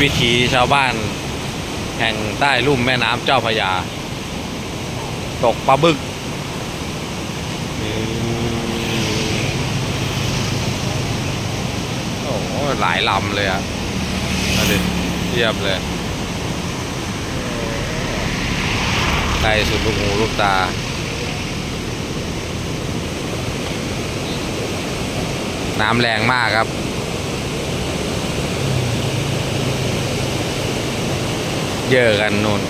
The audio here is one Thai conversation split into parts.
วิถีชาวบ้าน แห่งใต้ลุ่มแม่น้ำเจ้าพระยา ตกปลาบึก โอ้โหหลายลำเลยอะดิเทียบเลยไกลสุดลูกหูลูกตาน้ำแรงมากครับ เยอะกันนู่น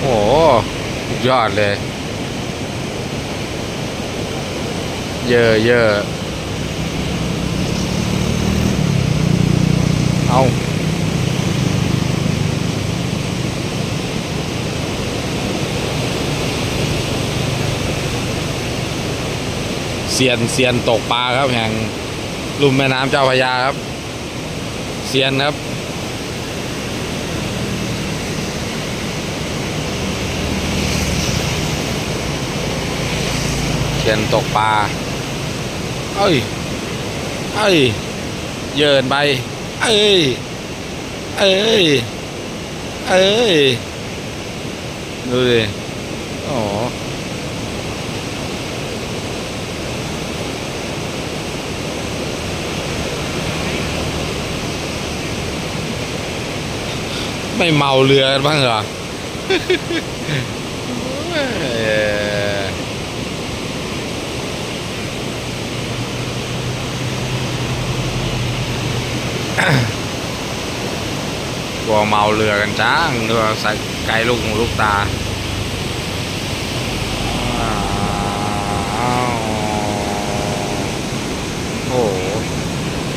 โอ้โหยอดเลย เยอะเยอะเอาเซียนเซียนตกปลาครับแห่งลุ่มแม่น้ำเจ้าพระยาครับเซียนครับเซียนตกปลา เอ้ย เอ้ย เยินไป เอ้ย เอ้ย เอ้ย ดูดิอ้โหไม่เมาเรือกันบ้างเหรอ กลัวเมาเรือกันจ้างเรือใส่ไกลลูกลูกตาอ้าว